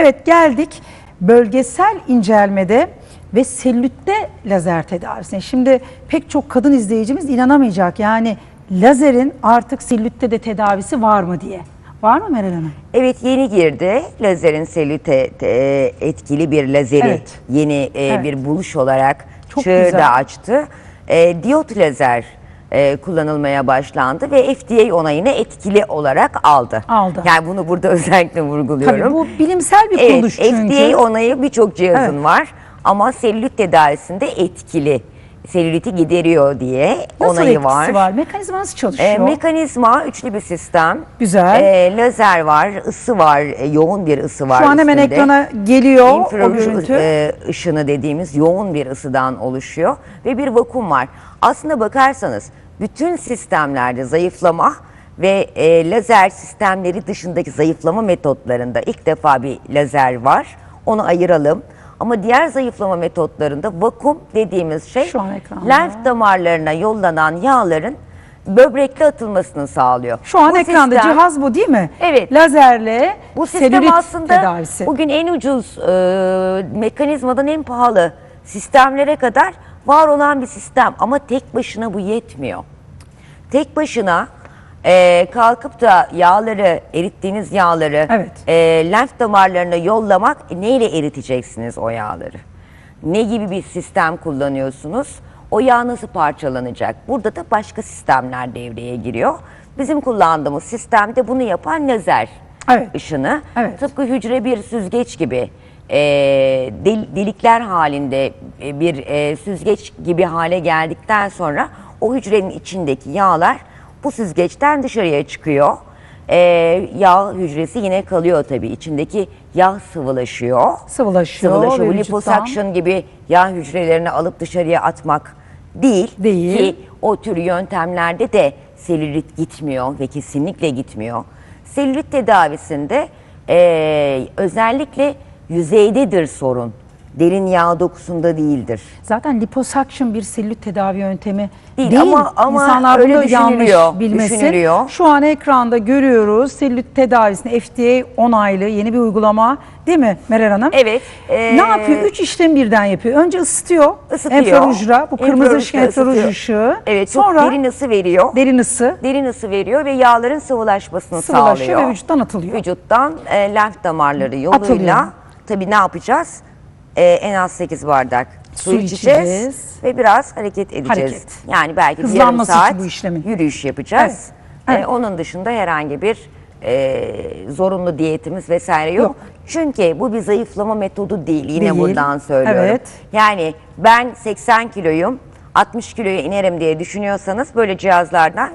Evet geldik bölgesel incelmede ve selülitte lazer tedavisine. Şimdi pek çok kadın izleyicimiz inanamayacak. Yani lazerin artık selülitte de tedavisi var mı diye. Var mı Meral Hanım? Evet yeni girdi. Lazerin selülite etkili bir lazeri Evet. yeni e, Evet. bir buluş olarak Çok çığır güzel. da açtı. E, diyot lazer e, kullanılmaya başlandı ve FDA onayını etkili olarak aldı. Aldı. Yani bunu burada özellikle vurguluyorum. Tabii bu bilimsel bir Evet, kuruluş çünkü. FDA onayı birçok cihazın Evet. var ama selülit tedavisinde etkili. Selüliti gideriyor diye Nasıl onayı var. var? Mekanizma nasıl çalışıyor? E, mekanizma üçlü bir sistem. Güzel. E, lazer var, ısı var, e, yoğun bir ısı var Şu an hemen üstünde. ekrana geliyor o İnfraroş görüntü. e, ışını dediğimiz yoğun bir ısıdan oluşuyor ve bir vakum var. Aslında bakarsanız bütün sistemlerde zayıflama ve e, lazer sistemleri dışındaki zayıflama metotlarında ilk defa bir lazer var. Onu ayıralım. Ama diğer zayıflama metotlarında vakum dediğimiz şey Şu an ekranda. lenf damarlarına yollanan yağların böbrekle atılmasını sağlıyor. Şu an Bu ekranda sistem- cihaz bu değil mi? Evet. Lazerle bu sistem aslında tedavisi. bugün en ucuz e, mekanizmadan en pahalı sistemlere kadar var olan bir sistem ama tek başına bu yetmiyor. Tek başına e, kalkıp da yağları erittiğiniz yağları Evet. e, lenf damarlarına yollamak e, neyle eriteceksiniz o yağları? Ne gibi bir sistem kullanıyorsunuz? O yağ nasıl parçalanacak? Burada da başka sistemler devreye giriyor. Bizim kullandığımız sistemde bunu yapan lazer Evet. ışını. Evet. Tıpkı hücre bir süzgeç gibi e, del- delikler halinde e, bir e, süzgeç gibi hale geldikten sonra o hücrenin içindeki yağlar bu süzgeçten dışarıya çıkıyor. E, yağ hücresi yine kalıyor tabii. İçindeki yağ sıvılaşıyor. Sıvılaşıyor Sıvılaşıyor. Bu vücuttan- liposuction gibi yağ hücrelerini alıp dışarıya atmak değil. Değil. Ki o tür yöntemlerde de selülit gitmiyor ve kesinlikle gitmiyor. Selülit tedavisinde eee, özellikle yüzeydedir sorun. Derin yağ dokusunda değildir. Zaten liposuction bir selülit tedavi yöntemi değil. Değil ama- ama İnsanlar öyle bunu yanlış düşünülüyor, bilmesin. düşünülüyor. Şu an ekranda görüyoruz selülit tedavisini FDA onaylı yeni bir uygulama değil mi Meral Hanım? Evet, ee, ne yapıyor? Üç işlem birden yapıyor. Önce ısıtıyor. Isıtıyor. Enfrarujla bu kırmızı ışık ısıtıyor. ışığı. Evet Sonra derin ısı veriyor. derin ısı. Derin ısı veriyor ve yağların sıvılaşmasını Sıvılaşıyor sağlıyor. ve vücuttan atılıyor. Vücuttan e, lenf damarları yoluyla Atılıyor. tabii ne yapacağız? E, en az 8 bardak su, Su içeceğiz, içeceğiz. ve biraz hareket edeceğiz. Hareket. Yani belki bir yarım Hızlanması için saat bu işlemin. yürüyüş yapacağız. Evet, evet. E, onun dışında herhangi bir e, zorunlu diyetimiz vesaire yok. Yok. Çünkü bu bir zayıflama metodu değil. Yine Değil. buradan söylüyorum. Evet. Yani ben 80 kiloyum, 60 kiloya inerim diye düşünüyorsanız böyle cihazlardan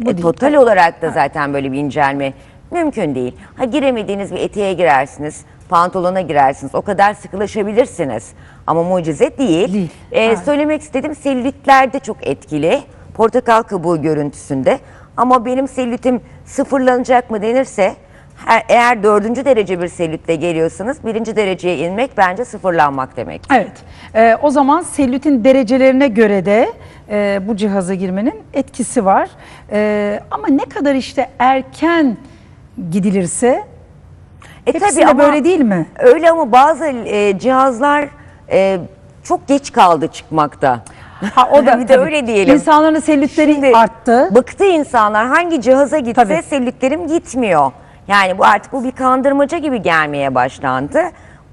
Bu e, değil. total olarak da zaten böyle bir incelme mümkün değil. Ha giremediğiniz bir eteğe girersiniz, pantolona girersiniz. O kadar sıkılaşabilirsiniz. Ama mucize değil. Değil. E, Evet. söylemek istedim selülitler de çok etkili. Portakal kabuğu görüntüsünde. Ama benim selülitim sıfırlanacak mı denirse her- eğer dördüncü derece bir selülitle geliyorsanız birinci dereceye inmek bence sıfırlanmak demek. Evet. Ee, o zaman selülitin derecelerine göre de e, bu cihaza girmenin etkisi var. Ee, ama ne kadar işte erken gidilirse E hepsi de böyle değil mi? Öyle ama bazı e, cihazlar e, çok geç kaldı çıkmakta. Ha, o da bir de tabii. öyle diyelim. İnsanların selülitleri Şimdi arttı. Bıktı insanlar hangi cihaza gitse Tabii. selülitlerim gitmiyor. Yani bu artık bu bir kandırmaca gibi gelmeye başlandı.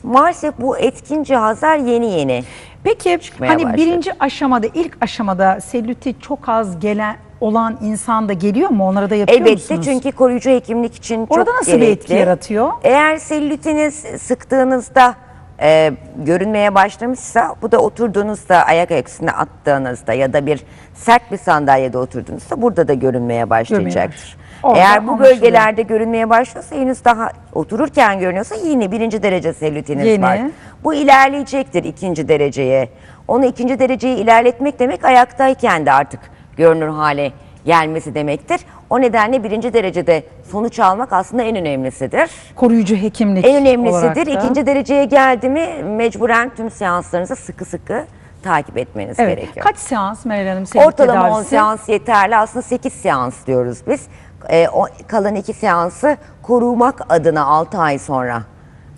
Maalesef bu etkin cihazlar yeni yeni. Peki hani başladı. birinci aşamada ilk aşamada selüliti çok az gelen olan insan da geliyor mu? Onlara da yapıyor Elbette musunuz? çünkü koruyucu hekimlik için Orada çok nasıl bir etki yaratıyor? Eğer selülitiniz sıktığınızda e, görünmeye başlamışsa bu da oturduğunuzda ayak üstüne attığınızda ya da bir sert bir sandalyede oturduğunuzda burada da görünmeye başlayacaktır. Orada Eğer bu anlaşılıyor. bölgelerde görünmeye başlıyorsa henüz daha otururken görünüyorsa yine birinci derece selülitiniz Yeni. var. Bu ilerleyecektir ikinci dereceye. Onu ikinci dereceye ilerletmek demek ayaktayken de artık görünür hale gelmesi demektir. O nedenle birinci derecede sonuç almak aslında en önemlisidir. koruyucu hekimlik En önemlisidir. İkinci dereceye geldi mi mecburen tüm seanslarınızı sıkı sıkı takip etmeniz Evet. gerekiyor. Kaç seans Meral Hanım selülit Ortalama 10 tedavisi? seans yeterli. Aslında 8 seans diyoruz biz. Ee, o, kalan 2 seansı korumak adına 6 ay sonra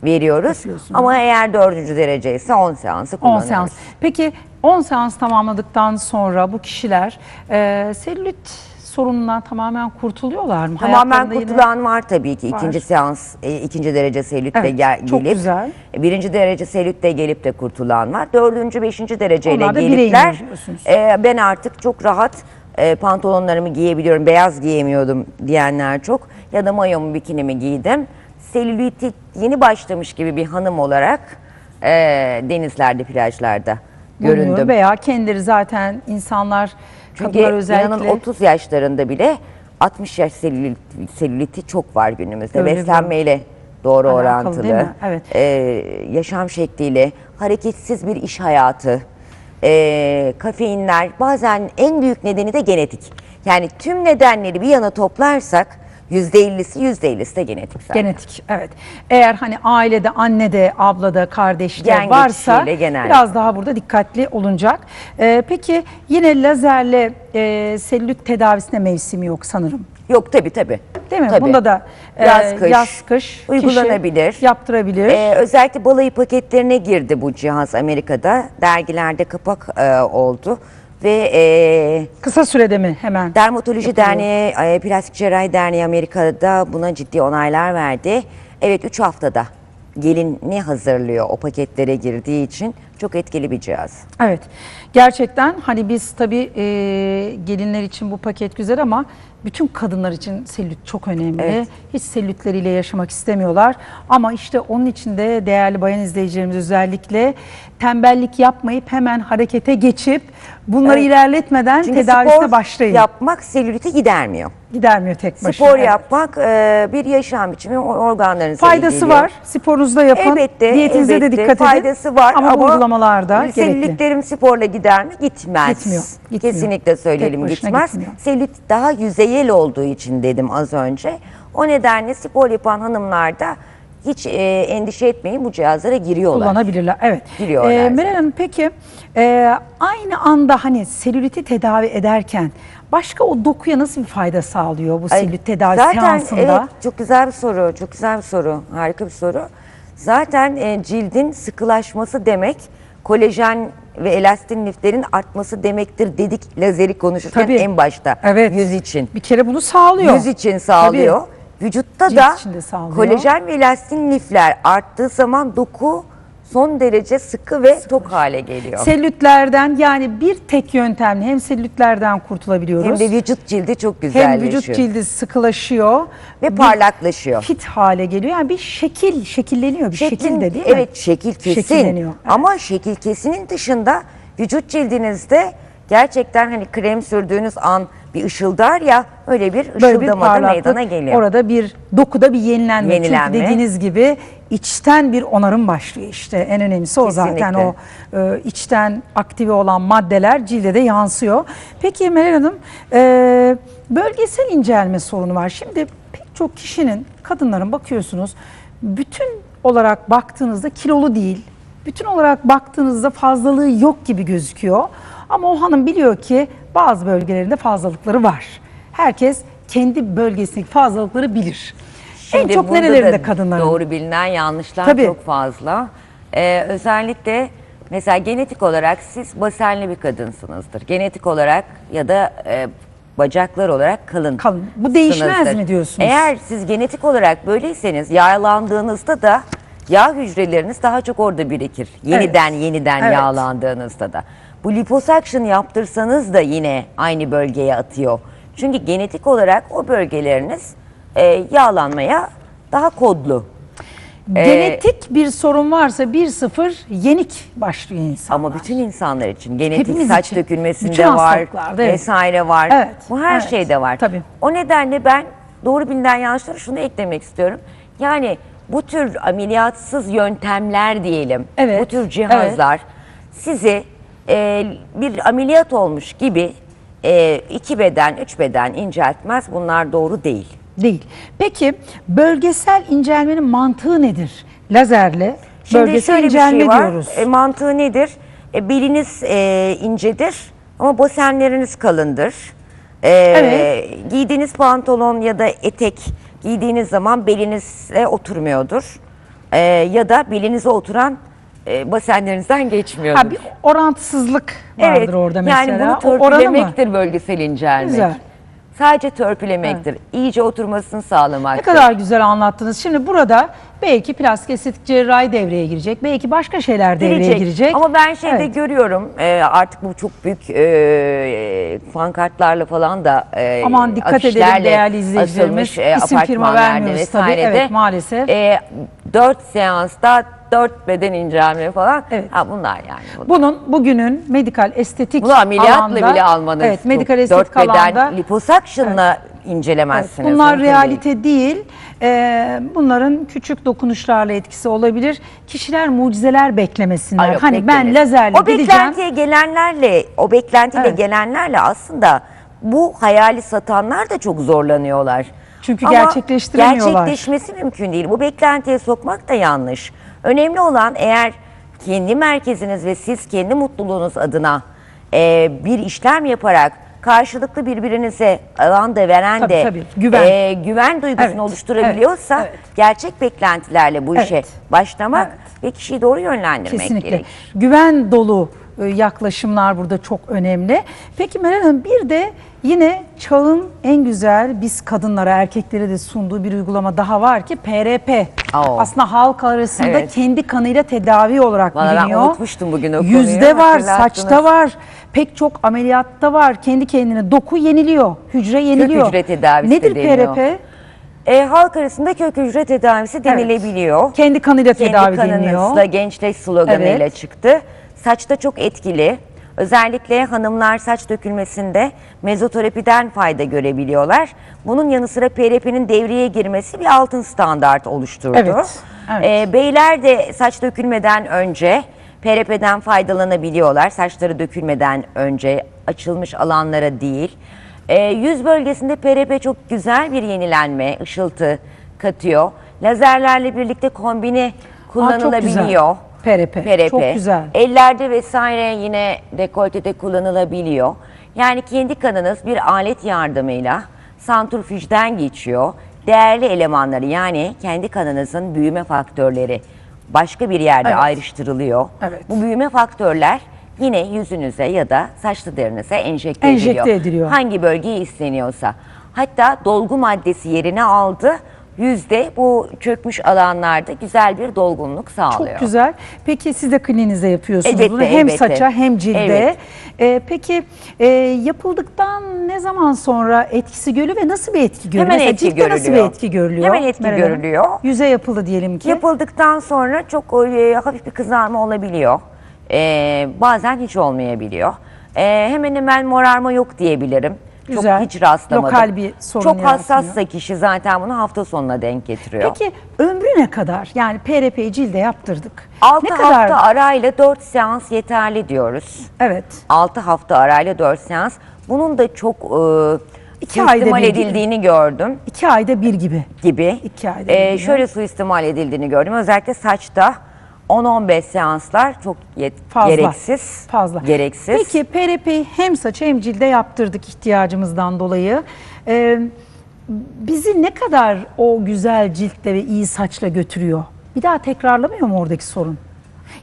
veriyoruz. Ama eğer dördüncü derece ise 10 seansı 10 kullanıyoruz. seans. Peki 10 seans tamamladıktan sonra bu kişiler e, selülit sorunundan tamamen kurtuluyorlar mı? Tamamen Hayatlarında yine- kurtulan var tabii ki. Var. İkinci seans, e, ikinci derece selütle Evet, gel- çok gelip, güzel. birinci derece selütle gelip de kurtulan var. Dördüncü, beşinci dereceyle gelipler, e, ben artık çok rahat e, pantolonlarımı giyebiliyorum, beyaz giyemiyordum diyenler çok. Ya da mayomu, bikinimi giydim. Selüliti yeni başlamış gibi bir hanım olarak e, denizlerde, plajlarda bulunuyor göründüm. Veya kendileri zaten insanlar, Çünkü kadınlar özellikle inanın 30 yaşlarında bile 60 yaş selülit, selüliti çok var günümüzde. Öyle Beslenmeyle doğru Alakalı orantılı. Evet. Ee, yaşam şekliyle, hareketsiz bir iş hayatı, ee, kafeinler bazen en büyük nedeni de genetik. Yani tüm nedenleri bir yana toplarsak %50'si %50'si de genetik zaten. Genetik evet. Eğer hani ailede, annede, ablada, kardeşte Gen varsa geçişiyle genelde. biraz daha burada dikkatli olunacak. Ee, peki yine lazerle e, selülit tedavisine mevsimi yok sanırım. Yok tabii tabii. Değil mi? Tabii. Bunda da e, Yaz, kış yaz, kış uygulanabilir. kişi yaptırabilir. Ee, özellikle balayı paketlerine girdi bu cihaz Amerika'da. Dergilerde kapak e, oldu. Ve e, Kısa sürede mi hemen? Dermatoloji Yapılıyor. Derneği, e, Plastik Cerrahi Derneği Amerika'da buna ciddi onaylar verdi. Evet 3 haftada gelini hazırlıyor o paketlere girdiği için çok etkili bir cihaz. Evet. Gerçekten hani biz tabii e, gelinler için bu paket güzel ama bütün kadınlar için selülit çok önemli. Evet. Hiç selülitleriyle yaşamak istemiyorlar. Ama işte onun için de değerli bayan izleyicilerimiz özellikle tembellik yapmayıp hemen harekete geçip bunları Evet. ilerletmeden Çünkü tedavisine spor başlayın. yapmak selüliti gidermiyor. Gidermiyor tek başına. Spor Evet. yapmak e, bir yaşam biçimi organlarınıza Faydası geliyor. var. Sporunuzu da yapın. Elbette, Diyetinize elbette. de dikkat edin. Faydası var ama, ama, bu uygulamalarda gerekli. selülitlerim sporla gider mi? Gitmez. Gitmiyor, gitmiyor. Kesinlikle söyleyelim Tek başına gitmez. gitmiyor. Selülit daha yüzeyel olduğu için dedim az önce. O nedenle spor yapan hanımlar da hiç e, endişe etmeyin bu cihazlara giriyorlar. kullanabilirler. Evet. Giriyorlar Ee, zaten. Meral Hanım peki e, aynı anda hani selüliti tedavi ederken başka o dokuya nasıl bir fayda sağlıyor bu selülit tedavi zaten, seansında? Evet, çok güzel bir soru, çok güzel bir soru, harika bir soru. Zaten e, cildin sıkılaşması demek, kolajen ve elastin liflerin artması demektir dedik lazeri konuşurken Tabii. en başta. Evet. Yüz için. Bir kere bunu sağlıyor. Yüz için sağlıyor. Vücutta Cilt da için de sağlıyor. kolajen ve elastin lifler arttığı zaman doku son derece sıkı ve tok hale geliyor. Selülitlerden yani bir tek yöntemle hem selülitlerden kurtulabiliyoruz. Hem de vücut cildi çok hem güzelleşiyor. vücut cildi sıkılaşıyor. ve bir parlaklaşıyor. Fit hale geliyor. Yani bir şekil şekilleniyor. Bir Şeklin- şekil de değil mi? Evet şekil kesin. Şekilleniyor, evet. Ama şekil kesinin dışında vücut cildinizde gerçekten hani krem sürdüğünüz an bir ışıldar ya öyle bir Böyle bir ışıldama da parlaklık, meydana geliyor. Orada bir dokuda bir yenilenme. Yenilenme. Çünkü dediğiniz gibi içten bir onarım başlıyor işte. En önemlisi o zaten Kesinlikle. o e, içten aktive olan maddeler cilde de yansıyor. Peki Meral Hanım e, bölgesel incelme sorunu var. Şimdi pek çok kişinin kadınların bakıyorsunuz bütün olarak baktığınızda kilolu değil. Bütün olarak baktığınızda fazlalığı yok gibi gözüküyor. Ama o hanım biliyor ki bazı bölgelerinde fazlalıkları var. Herkes kendi bölgesindeki fazlalıkları bilir. en Şimdi çok burada nerelerinde kadınların? Doğru bilinen yanlışlar Tabii. çok fazla. Ee, özellikle mesela genetik olarak siz basenli bir kadınsınızdır. Genetik olarak ya da e, bacaklar olarak kalın. Kalın. Bu değişmez sınızdır. mi diyorsunuz? Eğer siz genetik olarak böyleyseniz yağlandığınızda da yağ hücreleriniz daha çok orada birikir. Yeniden yeniden Evet. yağlandığınızda da. Bu liposuction yaptırsanız da yine aynı bölgeye atıyor. Çünkü genetik olarak o bölgeleriniz e, yağlanmaya daha kodlu. Ee, Genetik bir sorun varsa 1-0 yenik başlıyor insan. Ama bütün insanlar için genetik Hepimiz saç için. dökülmesinde var, evet. vesaire var. Evet, Bu her evet. şeyde var. Tabii. O nedenle ben doğru bilinen yanlışlara şunu eklemek istiyorum. Yani bu tür ameliyatsız yöntemler diyelim, Evet, bu tür cihazlar sizi e, bir ameliyat olmuş gibi e, iki beden, üç beden inceltmez. Bunlar doğru değil. Değil. Peki bölgesel incelmenin mantığı nedir? Lazerle Şimdi bölgesel şöyle bir incelme şey var. diyoruz. E, mantığı nedir? E, beliniz e, incedir ama basenleriniz kalındır. E, Evet. Giydiğiniz pantolon ya da etek giydiğiniz zaman belinize oturmuyordur. e, ya da belinize oturan e, basenlerinizden geçmiyordur. Ha, bir orantısızlık vardır orada mesela. Yani bunu törpülemektir bölgesel incelmek. Güzel. Sadece törpülemektir. İyice oturmasını sağlamaktır. Ne kadar güzel anlattınız. Şimdi burada belki plastik estetik cerrahi devreye girecek. Belki başka şeyler devreye girecek. girecek. Ama ben şeyde Evet. görüyorum e, artık bu çok büyük e, pankartlarla falan da e, Aman dikkat edelim değerli izleyicilerimiz. asılmış, e, İsim firma vermiyoruz tabii. Evet, maalesef. E, 4 seansta 4 beden incelme falan. Evet. Ha, bunlar yani. Bunlar. Bunun bugünün medikal estetik Bunu ameliyatla alanda, bile almanız. Evet, medikal estetik beden alanda liposakşınla Evet, incelemezsiniz. bunlar mümkün değil. realite değil. Ee, bunların küçük dokunuşlarla etkisi olabilir. Kişiler mucizeler beklemesinler. Ay yok, hani ben beklemesin. lazerle o gideceğim. beklentiye gelenlerle, o beklentiyle Evet. gelenlerle aslında bu hayali satanlar da çok zorlanıyorlar. Çünkü Ama gerçekleştiremiyorlar. gerçekleşmesi mümkün değil. Bu beklentiye sokmak da yanlış. Önemli olan eğer kendi merkeziniz ve siz kendi mutluluğunuz adına e, bir işlem yaparak karşılıklı birbirinize alan da veren Tabii, de tabii. Güven. e, güven duygusunu Evet, oluşturabiliyorsa evet, evet. gerçek beklentilerle bu işe Evet. başlamak ve kişiyi doğru yönlendirmek Kesinlikle. gerekir. Güven dolu e, yaklaşımlar burada çok önemli. Peki Meral Hanım bir de yine çağın en güzel biz kadınlara erkeklere de sunduğu bir uygulama daha var ki PRP. Oo. Aslında halk arasında Evet. kendi kanıyla tedavi olarak Vallahi ben biliniyor. unutmuştum bugün o konuyu, Yüzde var, hatırlattınız. saçta var. Pek çok ameliyatta var. Kendi kendine doku yeniliyor, hücre yeniliyor. hücre tedavisi Nedir de deniyor. PRP? E, halk arasında kök hücre tedavisi denilebiliyor. Kendi kanıyla Kendi tedavi kanınızla deniliyor. gençleş sloganıyla Evet. çıktı. Saçta çok etkili. Özellikle hanımlar saç dökülmesinde mezoterapiden fayda görebiliyorlar. Bunun yanı sıra PRP'nin devreye girmesi bir altın standart oluşturdu. Evet, evet. E, beyler de saç dökülmeden önce PRP'den faydalanabiliyorlar. Saçları dökülmeden önce açılmış alanlara değil. E, yüz bölgesinde PRP çok güzel bir yenilenme, ışıltı katıyor. Lazerlerle birlikte kombine kullanılabiliyor. PRP, çok güzel. Ellerde vesaire yine dekoltede kullanılabiliyor. Yani kendi kanınız bir alet yardımıyla santrifüjden geçiyor. Değerli elemanları yani kendi kanınızın büyüme faktörleri başka bir yerde Evet. ayrıştırılıyor. Evet. Bu büyüme faktörler yine yüzünüze ya da saçlı derinize enjekte, Enjekte ediliyor. ediliyor. Hangi bölgeyi isteniyorsa. Hatta dolgu maddesi yerine aldı. Yüzde bu çökmüş alanlarda güzel bir dolgunluk sağlıyor. Çok güzel. Peki siz de kliniğinizde yapıyorsunuz Elbette, bunu. Hem elbette. saça hem cilde. Evet. Ee, peki e, yapıldıktan ne zaman sonra etkisi görülüyor ve nasıl bir etki görülüyor? Hemen Mesela etki ciltte nasıl bir görülüyor. etki görülüyor? Hemen etki Meral Hanım? görülüyor. Yüze yapıldı diyelim ki. Yapıldıktan sonra çok e, hafif bir kızarma olabiliyor. E, bazen hiç olmayabiliyor. E, hemen hemen morarma yok diyebilirim. Güzel. Çok hiç rastlamadım. Lokal bir sorun Çok hassassa yaratmıyor. kişi zaten bunu hafta sonuna denk getiriyor. Peki ömrü ne kadar? Yani PRP'yi cilde yaptırdık. 6 ne hafta kadar? arayla 4 seans yeterli diyoruz. Evet. 6 hafta arayla 4 seans. Bunun da çok e, İki ayda suistimal bir edildiğini gördüm. iki ayda bir gibi. gibi. İki ayda bir şöyle suistimal edildiğini gördüm. Özellikle saçta 10-15 seanslar çok Fazla. gereksiz. Fazla. Gereksiz. Peki PRP'yi hem saça hem cilde yaptırdık ihtiyacımızdan dolayı. Ee, bizi ne kadar o güzel ciltle ve iyi saçla götürüyor? Bir daha tekrarlamıyor mu oradaki sorun?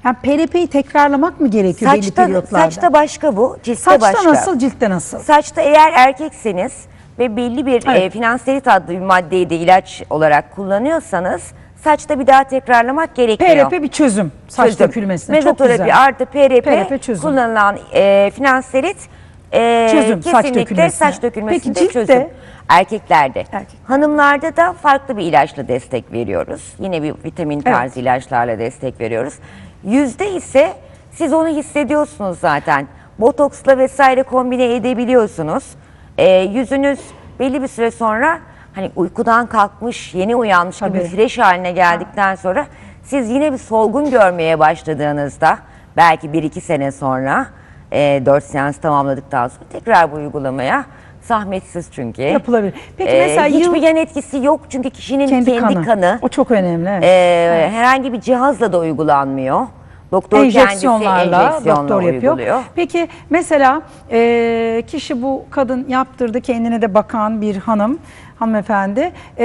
Yani PRP'yi tekrarlamak mı gerekiyor belli saçta, periyotlarda? saçta başka bu, ciltte Saçta başka. nasıl, ciltte nasıl? Saçta eğer erkekseniz ve belli bir Evet. e, finanserit adlı bir maddeyi de ilaç olarak kullanıyorsanız saçta bir daha tekrarlamak gerekiyor. PRP bir çözüm saç Çözüm. dökülmesine. Çok Mezoterapi güzel. artı PRP, PRP çözüm. kullanılan e, finanserit e, Çözüm, saç kesinlikle saç dökülmesinde Peki çözüm. Erkeklerde. Erkek. Hanımlarda da farklı bir ilaçla destek veriyoruz. Yine bir vitamin Evet. tarzı ilaçlarla destek veriyoruz. Yüzde ise siz onu hissediyorsunuz zaten. Botoksla vesaire kombine edebiliyorsunuz. E, yüzünüz belli bir süre sonra hani uykudan kalkmış, yeni uyanmış gibi Tabii. fresh haline geldikten sonra siz yine bir solgun görmeye başladığınızda belki bir iki sene sonra e, 4 seans tamamladıktan sonra tekrar bu uygulamaya zahmetsiz çünkü. Yapılabilir. Peki E, mesela hiçbir yıl- yan etkisi yok çünkü kişinin kendi, kanı. O çok önemli. evet. e, herhangi bir cihazla da uygulanmıyor. Doktor kendisi enjeksiyonlarla enjeksiyonla doktor yapıyor. uyguluyor. Peki mesela e, kişi bu kadın yaptırdı kendine de bakan bir hanım. Hanımefendi. Ee,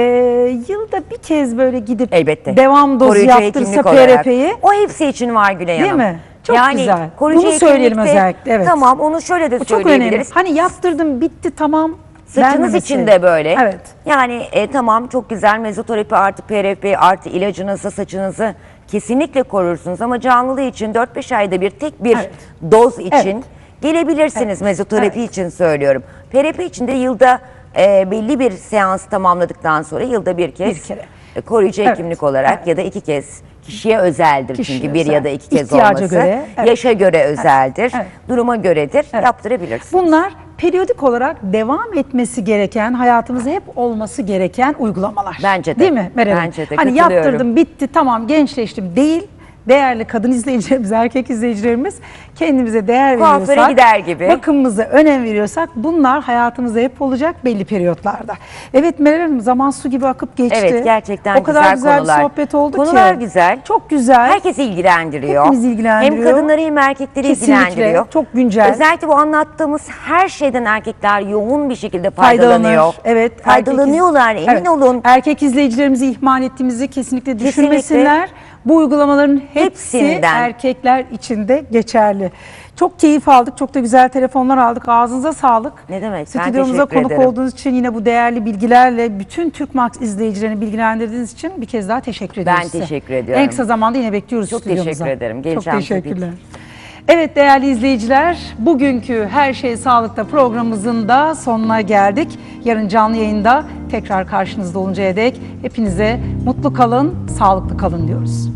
yılda bir kez böyle gidip Elbette. devam dozu Koruyucu yaptırsa hekimlik olarak. PRP'yi O hepsi için var Gülay Değil Hanım. mi? Çok yani, güzel. koruyucu Bunu söyleyelim hekimlikte- özellikle, evet. Tamam onu şöyle de bu çok önemli. söyleyebiliriz. Hani yaptırdım bitti tamam. Saçınız için de böyle. Evet. Yani e, tamam çok güzel mezoterapi artı PRP artı ilacınızla saçınızı kesinlikle korursunuz ama canlılığı için 4-5 ayda bir tek bir Evet. doz için Evet. gelebilirsiniz mezoterapi için söylüyorum. PRP için de yılda e, belli bir seans tamamladıktan sonra yılda bir kez Bir kere. e, koruyucu Evet, hekimlik olarak ya da iki kez kişiye özeldir Kişiye çünkü bir özel. ya da iki kez İhtiyaca olması. göre, evet. Yaşa göre özeldir, evet. duruma göredir, yaptırabilirsiniz. Bunlar periyodik olarak devam etmesi gereken, hayatımızda hep olması gereken uygulamalar. Bence de. Değil mi Meral? Bence de, Hani yaptırdım, bitti, tamam gençleştim değil. Değerli kadın izleyicilerimiz, erkek izleyicilerimiz kendimize değer Kuaföre veriyorsak, gider gibi. bakımımıza önem veriyorsak bunlar hayatımızda hep olacak belli periyotlarda. Evet Meral Hanım zaman su gibi akıp geçti. Evet gerçekten O kadar güzel, güzel, konular. bir sohbet oldu Konular ki. güzel. Çok güzel. Herkesi ilgilendiriyor. Hepimiz ilgilendiriyor. Hem kadınları hem erkekleri Kesinlikle, ilgilendiriyor. çok güncel. Özellikle bu anlattığımız her şeyden erkekler yoğun bir şekilde faydalanıyor. faydalanır. Evet. Faydalanıyorlar erkek emin Evet. olun. Erkek izleyicilerimizi ihmal ettiğimizi kesinlikle Kesinlikle. Bu uygulamaların hepsi Hepsinden. erkekler için de geçerli. Çok keyif aldık. Çok da güzel telefonlar aldık. Ağzınıza sağlık. Ne demek, ben Stüdyomuza teşekkür konuk ederim. olduğunuz için yine bu değerli bilgilerle bütün Türk Max izleyicilerini bilgilendirdiğiniz için bir kez daha teşekkür ediyoruz Ben size. teşekkür ediyorum. En kısa zamanda yine bekliyoruz Çok stüdyomuza. teşekkür ederim. Çok Geleceğim tabii ki. teşekkürler. Evet değerli izleyiciler, bugünkü Her Şey Sağlıkta programımızın da sonuna geldik. Yarın canlı yayında tekrar karşınızda oluncaya dek hepinize mutlu kalın, sağlıklı kalın diyoruz.